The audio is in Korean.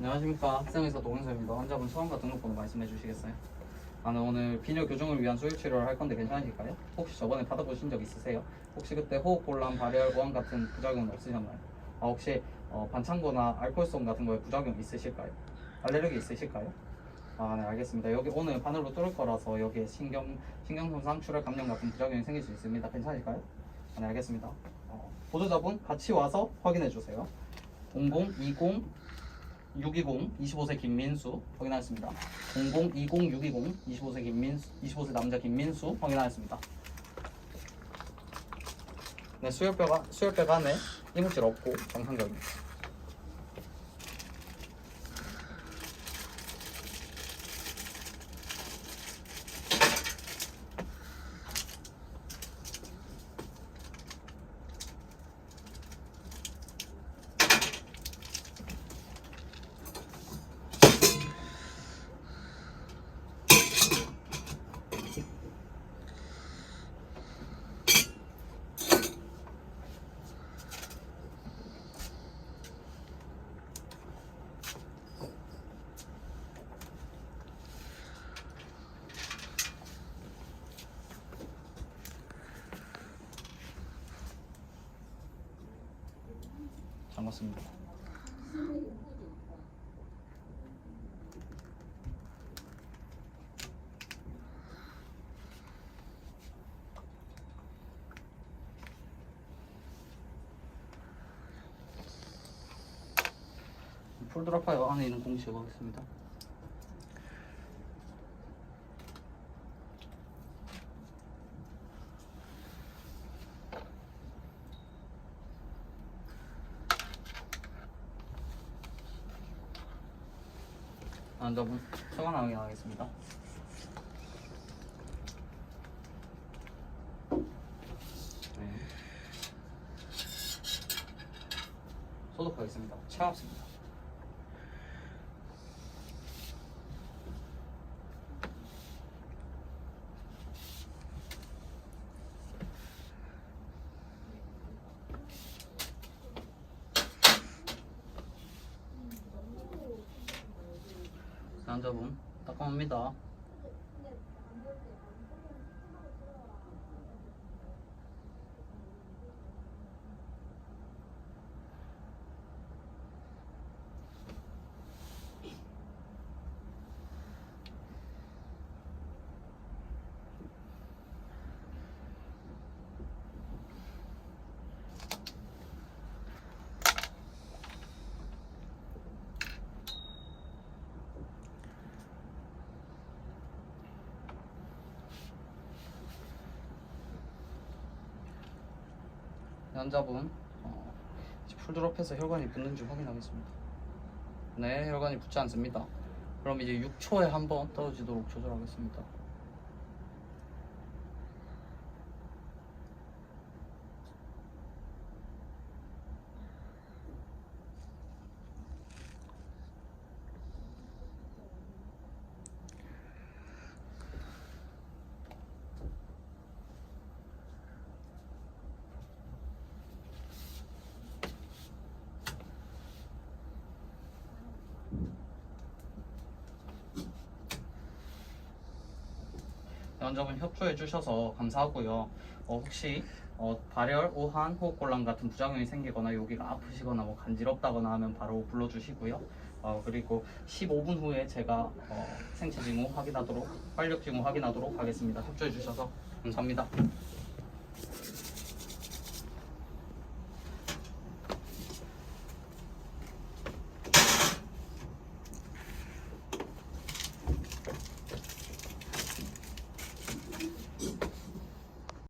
안녕하십니까 학생회사 동영서입니다. 환자분 성함과 등록번호 말씀해 주시겠어요? 나는 오늘 비뇨 교정을 위한 수액 치료를 할 건데 괜찮으실까요? 혹시 저번에 받아보신 적 있으세요? 혹시 그때 호흡 곤란, 발열, 보완 같은 부작용은 없으셨나요? 아 혹시 어, 반창고나 알코올성 같은 거에 부작용 있으실까요? 알레르기 있으실까요? 아 네 알겠습니다. 여기 오늘 바늘로 뚫을 거라서 여기에 신경 신경 손상, 출혈 감염 같은 부작용이 생길 수 있습니다. 괜찮을까요? 아, 네 알겠습니다. 어, 보조자분 같이 와서 확인해 주세요. 0020 620 25세 김민수 확인하였습니다. 0020 620 25세 김민수 25세 남자 김민수 확인하였습니다. 네 수혈뼈가 수혈뼈가 안에 이물질 없고 정상적입니다. 반갑습니다. 풀드랍하여 안에 있는 공기 제거하겠습니다. 환자분 서관 확인하겠습니다. 네. 소독하겠습니다. 차갑습니다. 환자분 따끔합니다. 환자분 어, 풀드롭해서 혈관이 붙는지 확인하겠습니다. 네, 혈관이 붙지 않습니다. 그럼 이제 6초에 한 번 떨어지도록 조절하겠습니다. 환자분 협조해 주셔서 감사하고요. 어, 혹시 어, 발열, 오한, 호흡곤란 같은 부작용이 생기거나 여기가 아프시거나 뭐 간지럽다거나 하면 바로 불러주시고요. 어, 그리고 15분 후에 제가 어, 생체 징후 확인하도록, 활력 징후 확인하도록 하겠습니다. 협조해 주셔서 감사합니다.